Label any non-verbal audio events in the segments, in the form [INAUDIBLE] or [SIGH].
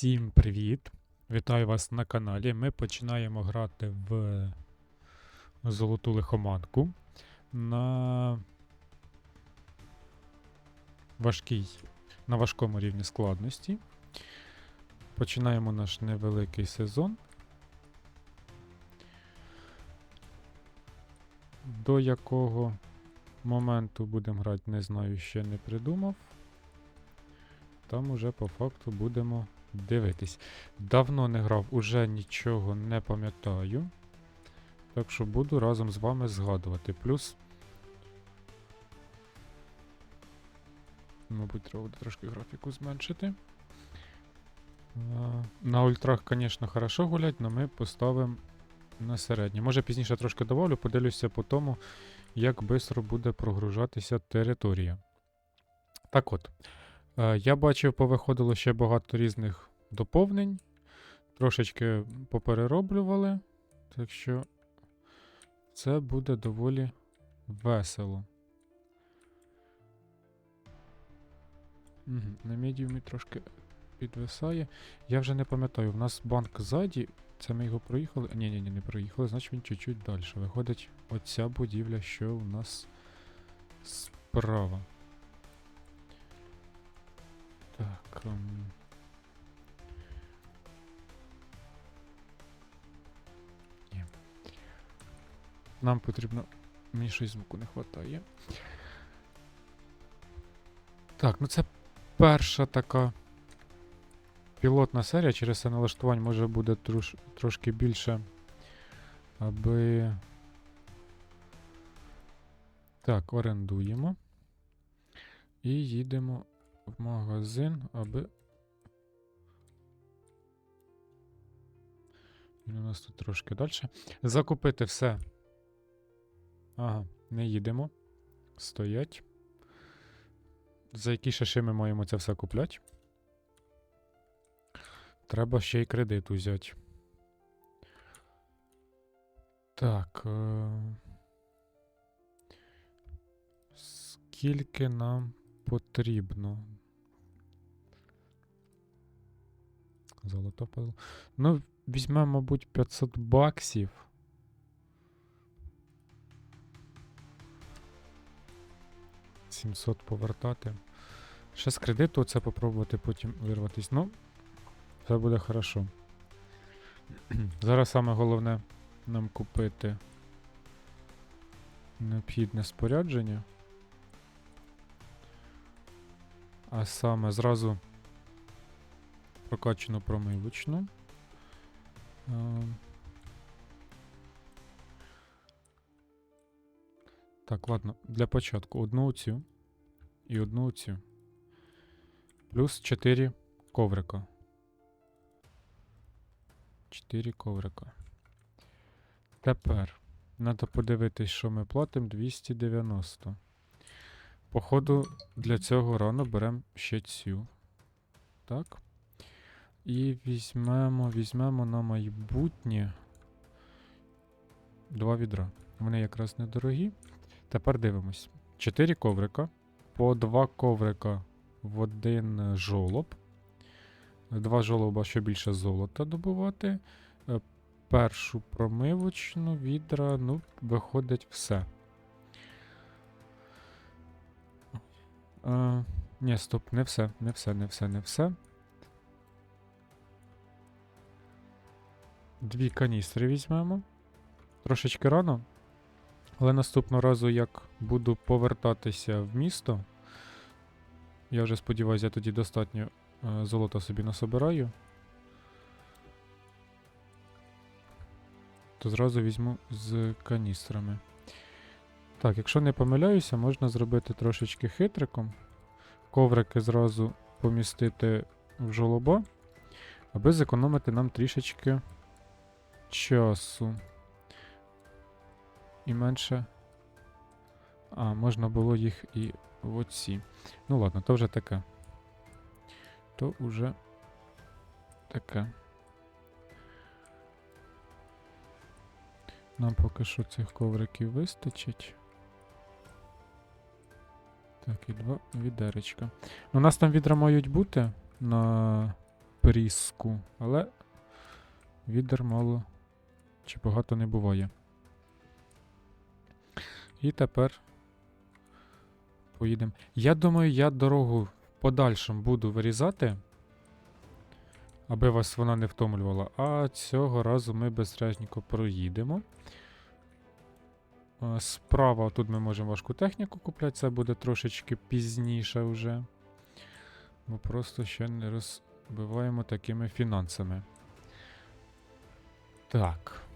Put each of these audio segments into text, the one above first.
Всім привіт! Вітаю вас на каналі. Ми починаємо грати в Золоту лихоманку на важкій, на важкому рівні складності. Починаємо наш невеликий сезон. До якого моменту будемо грати, не знаю, ще не придумав. Там уже по факту будемо дивитись. Давно не грав, уже нічого не пам'ятаю. Так що буду разом з вами згадувати. Плюс. Мабуть, треба буде трошки графіку зменшити. На ультрах, звісно, хорошо гулять, але ми поставимо на середнє. Може пізніше трошки добавлю, подивлюся по тому, як швидко буде прогружатися територія. Так от. Е, Я бачив, повиходило ще багато різних доповнень. Трошечки поперероблювали. Так що це буде доволі весело. Угу, на медіумі трошки підвисає. Я вже не пам'ятаю, в нас банк ззаді. Це ми його проїхали. Ні, ні, ні, не проїхали, значить він чуть-чуть далі. Виходить, оця будівля, що у нас справа. Так. ем. Ні. Нам потрібно. Мені щось звуку не вистачає. Так, ну це перша така пілотна серія. Через це налаштувань може буде трош, трошки більше. Аби. Так, орендуємо. І їдемо в магазин, аби. Він у нас тут трошки далі. Закупити все. Ага, не їдемо. Стоять. За які шаши ми маємо це все купляти? Треба ще й кредит взяти. Так. Е... Скільки нам потрібно. Золото пазл. Ну, візьмемо, мабуть, 500 баксів. Сімсот повертати. Ще з кредиту це попробувати потім вирватись. Ну, це буде хорошо. [CLEARS THROAT] Зараз саме головне нам купити необхідне спорядження. А саме зразу прокачану промивочну. Е, Так, ладно, для початку одну цю і одну цю. Плюс 4 коврика. 4 коврика. Тепер треба подивитись, що ми платимо 290. Походу, для цього рано беремо ще цю. Так. І візьмемо, візьмемо на майбутнє два відра. Вони якраз недорогі. Тепер дивимось. Чотири коврика. По два коврика в один жолоб. Два жолоба, що більше золота добувати. Е, Першу промивочну відра, ну, виходить все. Е, ні, стоп, не все, не все, не все, не все. Дві каністри візьмемо. Трошечки рано. Але наступного разу, як буду повертатися в місто, я вже сподіваюся, я тоді достатньо е, золота собі насобираю. То зразу візьму з каністрами. Так, якщо не помиляюся, можна зробити трошечки хитриком. Коврики зразу помістити в жолоба, аби зекономити нам трішечки часу. І менше. А, можна було їх і в оці. Ну ладно, то вже таке. То вже таке. Нам поки що цих ковриків вистачить. Так, і два відеречка. Ну, у нас там відра мають бути на пріску. Але відер мало чи багато не буває. І тепер поїдемо. Я думаю, я дорогу в подальшому буду вирізати, аби вас вона не втомлювала. А цього разу ми безстрежненько проїдемо. Справа тут ми можемо важку техніку купляти, це буде трошечки пізніше вже. Бо просто ще не розбиваємо такими фінансами. Так.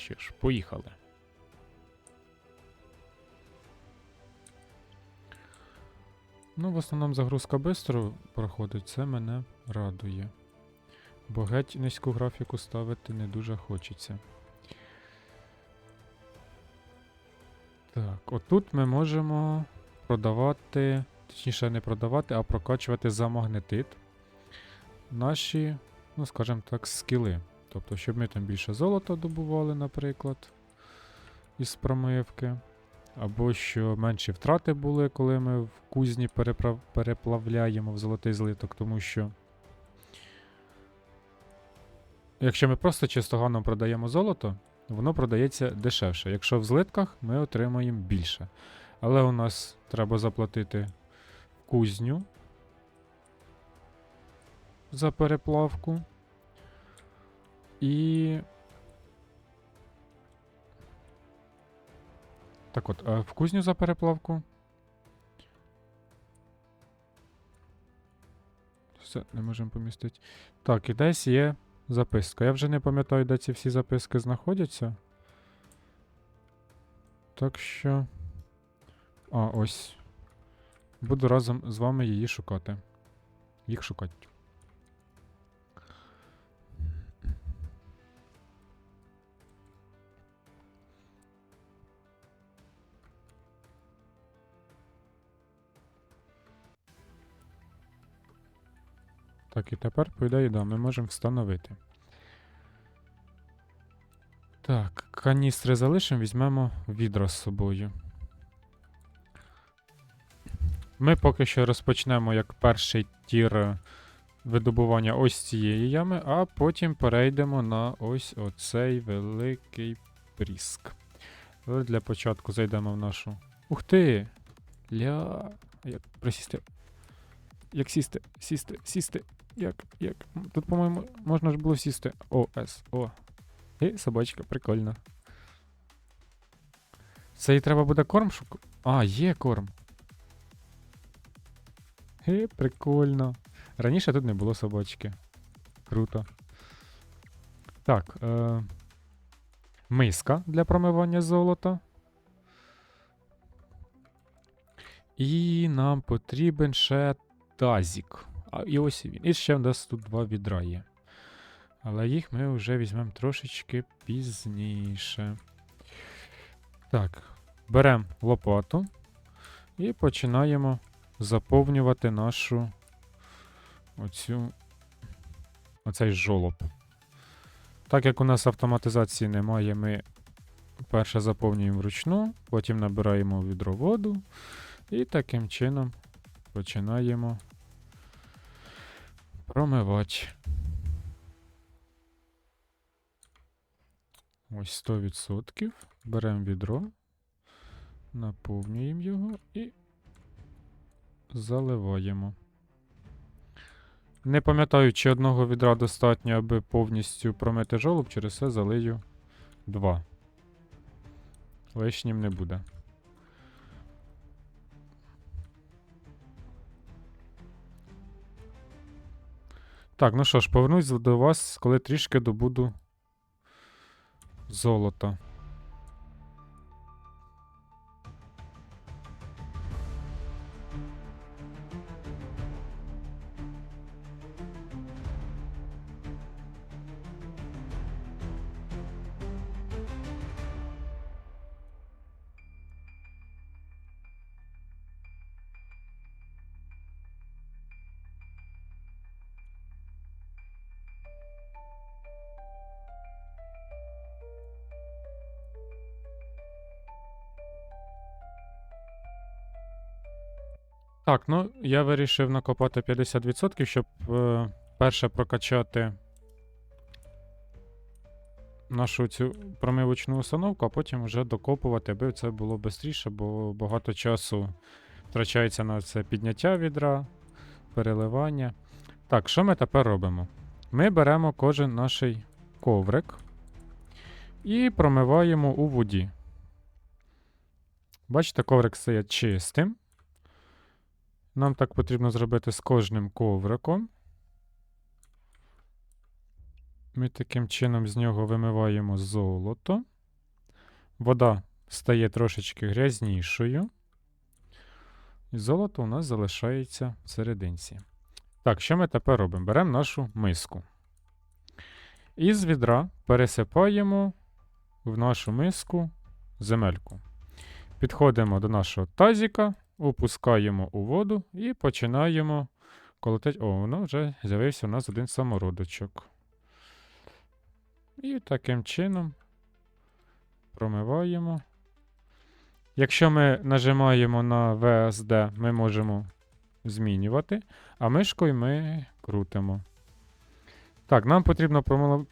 Що ж, поїхали. Ну, в основному загрузка швидко проходить, це мене радує. Бо геть низьку графіку ставити не дуже хочеться. Так, отут ми можемо продавати, точніше не продавати, а прокачувати за магнетит наші, ну скажімо так, скіли. Тобто, щоб ми там більше золота добували, наприклад, із промивки. Або що менші втрати були, коли ми в кузні переправ... переплавляємо в золотий злиток, тому що. Якщо ми просто чистоганом продаємо золото, воно продається дешевше. Якщо в злитках, ми отримаємо більше. Але у нас треба заплатити кузню за переплавку. І. Так от, в кузню за переплавку. Все, не можемо помістити. Так, і десь є записка. Я вже не пам'ятаю, де ці всі записки знаходяться. Так що. А, ось. Буду разом з вами її шукати. Їх шукати. Так, і тепер, по ідеї, да, ми можемо встановити. Так, каністри залишимо, візьмемо відра з собою. Ми поки що розпочнемо як перший тір видобування ось цієї ями, а потім перейдемо на ось оцей великий пріск. Але для початку зайдемо в нашу. Ух ти! Ля. Як присісти. Як сісти, сісти, сісти. Як, як. Тут, по-моєму, можна ж було сісти. О, о. І собачка, прикольно. Це і треба буде корм шук... А, є корм. Хе, прикольно. Раніше тут не було собачки. Круто. Так. Е... Миска для промивання золота. І нам потрібен ще тазік. А і ось він. І ще в нас тут два відра є. Але їх ми вже візьмемо трошечки пізніше. Так, беремо лопату і починаємо заповнювати нашу оцю оцей жолоб. Так як у нас автоматизації немає, ми перше заповнюємо вручну, потім набираємо відро воду і таким чином починаємо промивати. Ось 100%. Беремо відро, наповнюємо його і заливаємо. Не пам'ятаю, чи одного відра достатньо, аби повністю промити жолоб, через це залию два. Лишнім не буде. Так, ну що ж, повернусь до вас, коли трішки добуду золота. Так, ну я вирішив накопати 50%, щоб е, перше прокачати нашу цю промивочну установку, а потім вже докопувати, аби це було швидше, бо багато часу втрачається на це підняття відра, переливання. Так, що ми тепер робимо? Ми беремо кожен наш коврик і промиваємо у воді. Бачите, коврик стає чистим. Нам так потрібно зробити з кожним ковриком. Ми таким чином з нього вимиваємо золото. Вода стає трошечки грязнішою. І золото у нас залишається в серединці. Так, що ми тепер робимо? Беремо нашу миску. І з відра пересипаємо в нашу миску земельку. Підходимо до нашого тазіка, опускаємо у воду і починаємо колотити. О, воно вже з'явився у нас один самородочок. І таким чином промиваємо. Якщо ми нажимаємо на VSD, ми можемо змінювати, а мишкою ми крутимо. Так, нам потрібно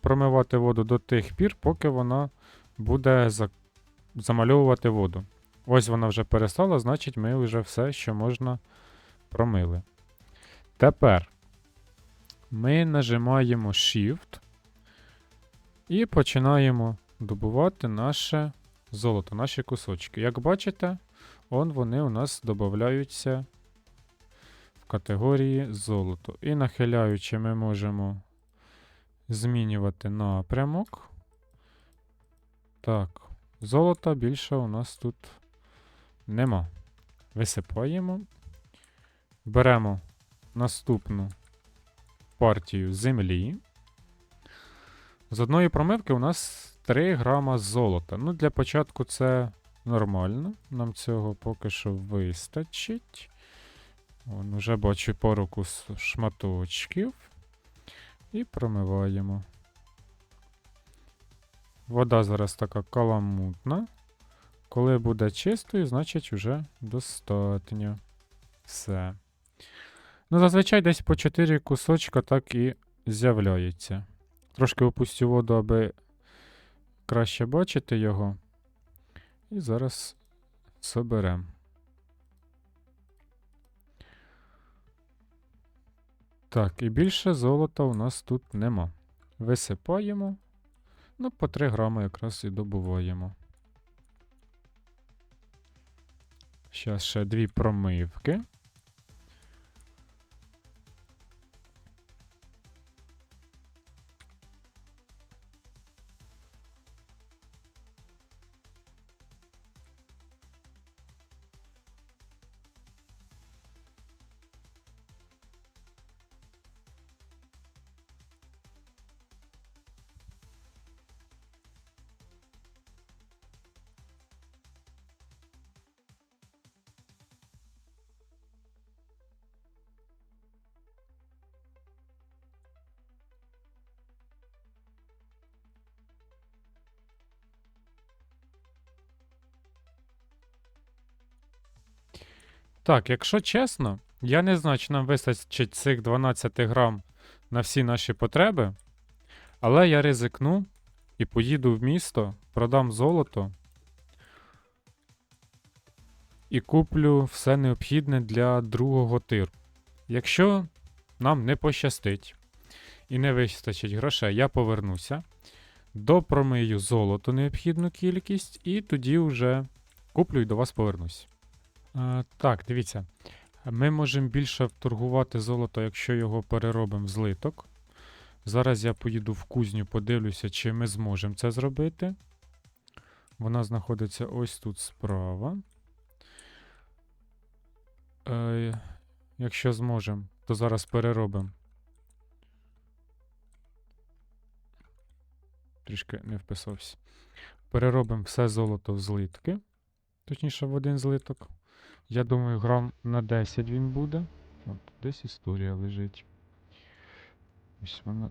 промивати воду до тих пір, поки вона буде замальовувати воду. Ось вона вже перестала, значить, ми вже все, що можна, промили. Тепер ми нажимаємо Shift і починаємо добувати наше золото, наші кусочки. Як бачите, он вони у нас додаються в категорії золото. І нахиляючи, ми можемо змінювати напрямок. Так, золота більше у нас тут нема. Висипаємо. Беремо наступну партію землі. З одної промивки у нас 3 грама золота. Ну, для початку це нормально. Нам цього поки що вистачить. Вон, уже бачу пару кус шматочків. І промиваємо. Вода зараз така каламутна. Коли буде чистою, значить вже достатньо. Все. Ну, зазвичай десь по 4 кусочка так і з'являється. Трошки опустю воду, аби краще бачити його. І зараз соберемо. Так, і більше золота у нас тут нема. Висипаємо. Ну, по 3 грами якраз і добуваємо. Зараз ще дві промивки. Так, якщо чесно, я не знаю, чи нам вистачить цих 12 грам на всі наші потреби. Але я ризикну і поїду в місто, продам золото і куплю все необхідне для другого тиру. Якщо нам не пощастить і не вистачить грошей, я повернуся, допромию золото необхідну кількість, і тоді вже куплю і до вас повернусь. Е, так, дивіться. Ми можемо більше вторгувати золото, якщо його переробимо в злиток. Зараз я поїду в кузню, подивлюся, чи ми зможемо це зробити. Вона знаходиться ось тут справа. Е, якщо зможемо, то зараз переробимо. Трішки не вписався. Переробимо все золото в злитки. Точніше, в один злиток. Я думаю, грам на 10 він буде. От, десь історія лежить. Ось вона.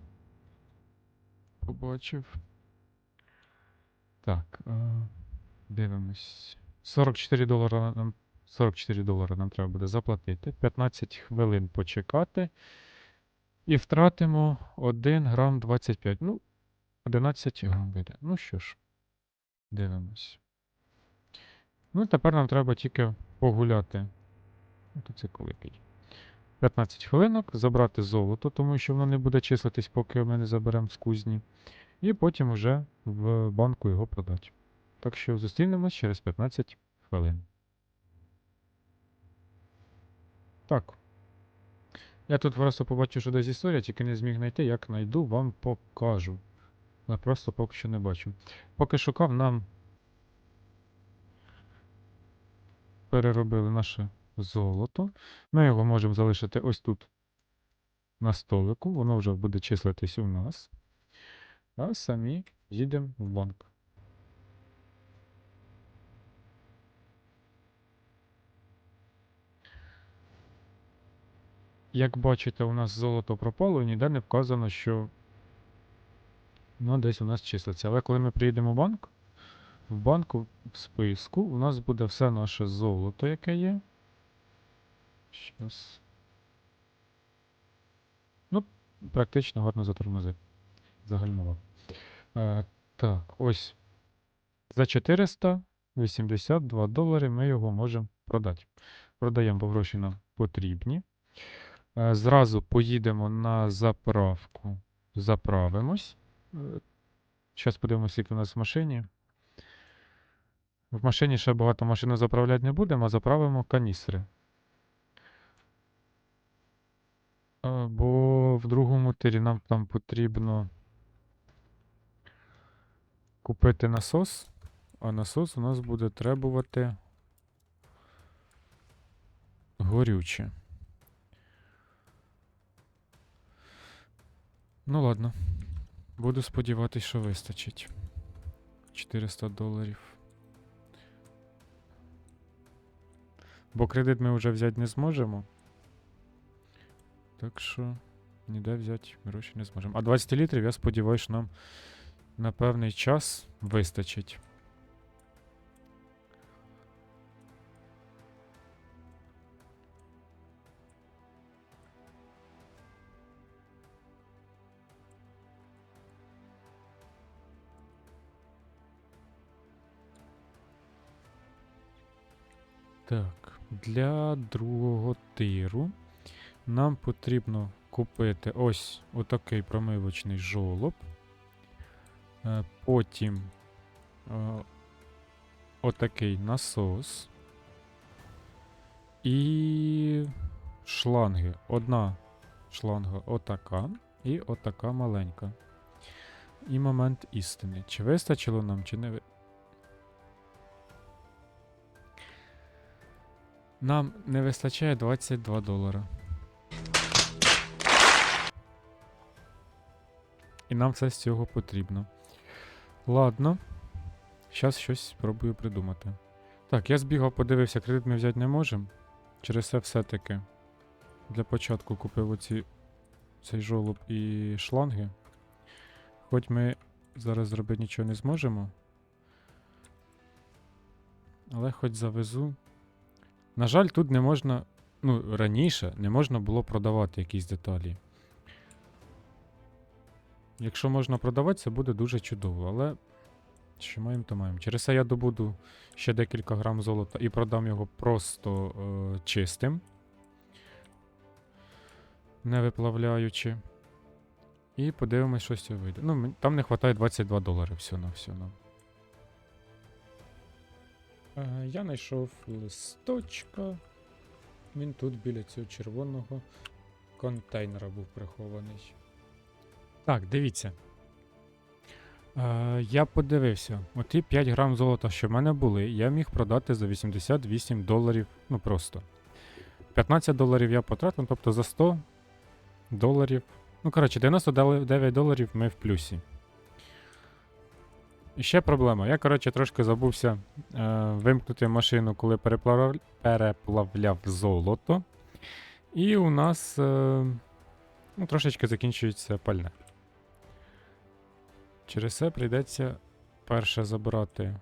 Побачив. Так. Е, дивимось. 44 долара нам 44 долари нам треба буде заплатити. 15 хвилин почекати. І втратимо 1 грам 25. Ну, 11 грам вийде. Ну що ж, дивимось. Ну, тепер нам треба тільки погуляти. Мотоцикл який. 15 хвилинок, забрати золото, тому що воно не буде числитись, поки ми не заберемо з кузні. І потім вже в банку його продати. Так що зустрінемось через 15 хвилин. Так. Я тут просто побачив, що десь історія, тільки не зміг знайти. Як знайду, вам покажу. Я просто поки що не бачу. Поки шукав, нам переробили наше золото. Ми його можемо залишити ось тут на столику. Воно вже буде числитись у нас. А самі їдемо в банк. Як бачите, у нас золото пропало і ніде не вказано, що воно десь у нас числиться. Але коли ми приїдемо в банк, в банку в списку у нас буде все наше золото, яке є. Щас. Ну, практично гарно затормозив. Загальмував. Е, так, ось. За 482 долари ми його можемо продати. Продаємо, бо гроші нам потрібні. Е, Зразу поїдемо на заправку. Заправимось. Зараз подивимося, скільки у нас в машині. В машині ще багато машину заправляти не будемо, а заправимо каністри. Бо в другому тирі нам там потрібно купити насос, а насос у нас буде требувати горюче. Ну ладно. Буду сподіватись, що вистачить. 400 доларів. Бо кредит ми вже взяти не зможемо. Так що ніде взяти гроші не зможемо. А 20 літрів, я сподіваюся, що нам на певний час вистачить. Так, для другого тиру нам потрібно купити ось отакий промивочний жолоб. Е, Потім е, отакий насос. І шланги. Одна шланга отака і отака маленька. І момент істини. Чи вистачило нам, чи не Нам не вистачає 22 долара. І нам все з цього потрібно. Ладно. Зараз щось спробую придумати. Так, я збігав, подивився, кредит ми взяти не можемо. Через це все-таки для початку купив оці цей жолоб і шланги. Хоч ми зараз зробити нічого не зможемо. Але хоч завезу. На жаль, тут не можна. Ну, раніше не можна було продавати якісь деталі. Якщо можна продавати, це буде дуже чудово, але що маємо, то маємо. Через це я добуду ще декілька грам золота і продам його просто е, чистим, не виплавляючи. І подивимось, що з вийде. Ну, там не вистачає 22 долари всього на всього. Е, я знайшов листочка. Він тут біля цього червоного контейнера був прихований. Так, дивіться. Е, я подивився. Оті 5 грам золота, що в мене були, я міг продати за 88 доларів. Ну просто. 15 доларів я потратив, тобто за 100 доларів. Ну, коротше, 99 доларів ми в плюсі. Ще проблема. Я, коротше, трошки забувся е, вимкнути машину, коли переплав... переплавляв золото. І у нас е, ну, трошечки закінчується пальне. Через це прийдеться перше забрати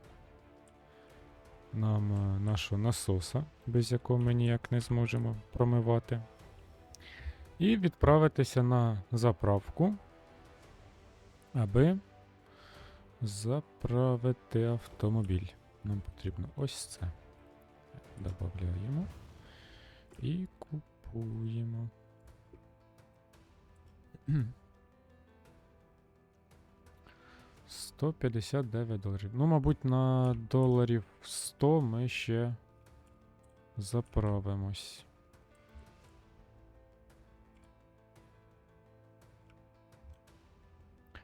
нам е, нашого насоса, без якого ми ніяк не зможемо промивати. І відправитися на заправку, аби заправити автомобіль. Нам потрібно ось це. Добавляємо і купуємо. 159 доларів. Ну, мабуть, на доларів 100 ми ще заправимось.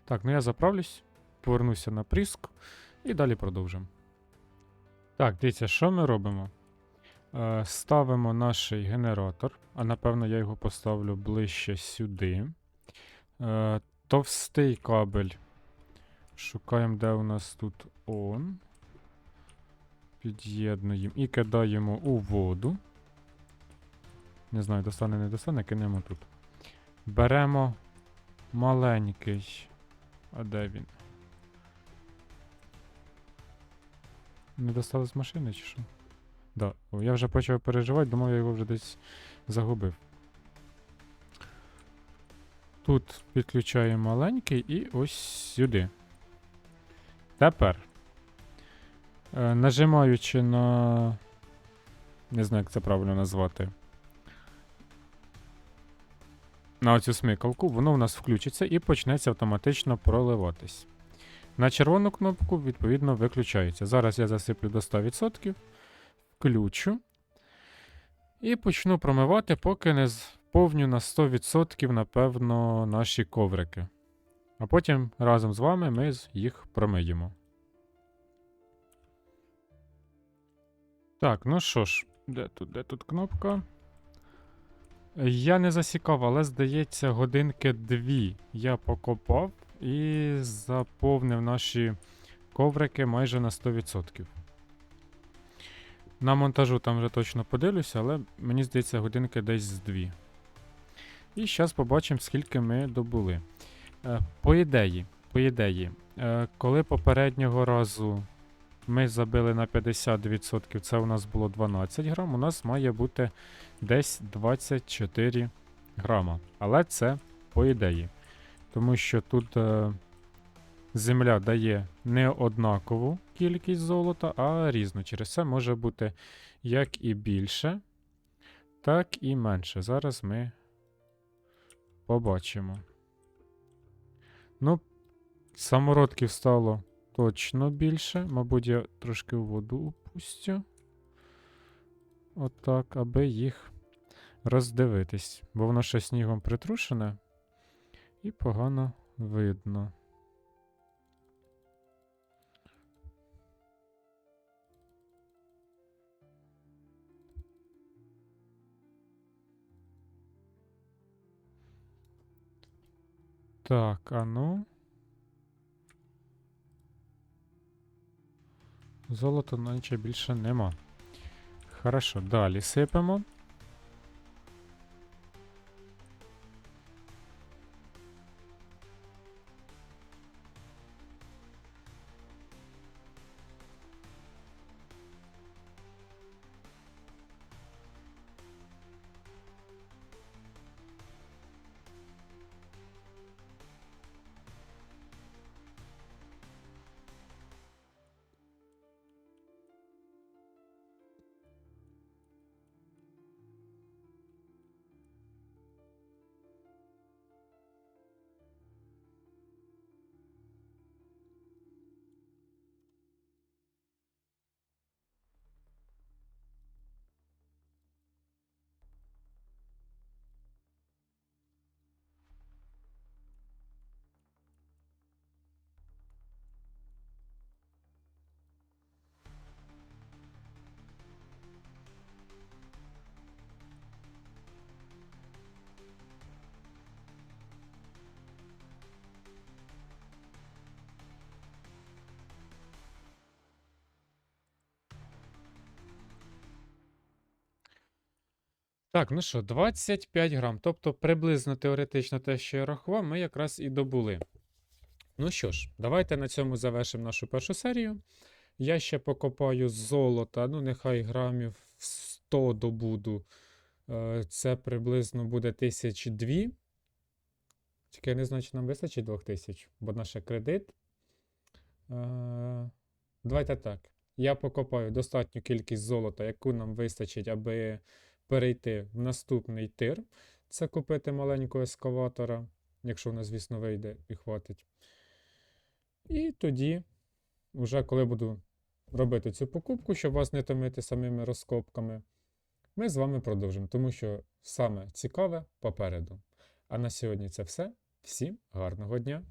Так, ну я заправлюсь, повернуся на приск і далі продовжимо. Так, дивіться, що ми робимо? Е, ставимо наш генератор, а напевно я його поставлю ближче сюди. Е, товстий кабель. Шукаємо, де у нас тут он. Під'єднуємо і кидаємо у воду. Не знаю, достане, не достане, кинемо тут. Беремо маленький. А де він? Не достали з машини чи що? Да. Я вже почав переживати, думав, я його вже десь загубив. Тут підключаємо маленький і ось сюди. Тепер. Е, нажимаючи на. Не знаю, як це правильно назвати. На оцю смикалку, воно у нас включиться і почнеться автоматично проливатись. На червону кнопку, відповідно, виключається. Зараз я засиплю до 100%, включу. І почну промивати, поки не повню на 100%, напевно, наші коврики. А потім разом з вами ми їх промиємо. Так, ну що ж, де тут, де тут кнопка? Я не засікав, але здається, годинки дві я покопав і заповнив наші коврики майже на 100%. На монтажу там вже точно подивлюся, але мені здається, годинки десь з дві. І зараз побачимо, скільки ми добули. Е, По ідеї, по ідеї, е, коли попереднього разу ми забили на 50%, це у нас було 12 грам, у нас має бути десь 24 грама. Але це по ідеї. Тому що тут е, земля дає не однакову кількість золота, а різну. Через це може бути як і більше, так і менше. Зараз ми побачимо. Ну, самородків стало точно більше. Мабуть, я трошки в воду упустю. Отак, аби їх роздивитись. Бо воно ще снігом притрушене і погано видно. Так, а ну. Золота наче більше нема. Хорошо, далі сипемо. Так, ну що, 25 грам. Тобто приблизно теоретично те, що я рахував, ми якраз і добули. Ну що ж, давайте на цьому завершимо нашу першу серію. Я ще покопаю золота, ну нехай грамів 100 добуду. Е, Це приблизно буде тисяч дві. Тільки я не знаю, чи нам вистачить 2000, бо наш кредит. Е, Давайте так. Я покопаю достатню кількість золота, яку нам вистачить, аби перейти в наступний тир. Це купити маленького ескаватора, якщо в нас, звісно, вийде і хватить. І тоді, вже коли буду робити цю покупку, щоб вас не томити самими розкопками, ми з вами продовжимо, тому що саме цікаве попереду. А на сьогодні це все. Всім гарного дня!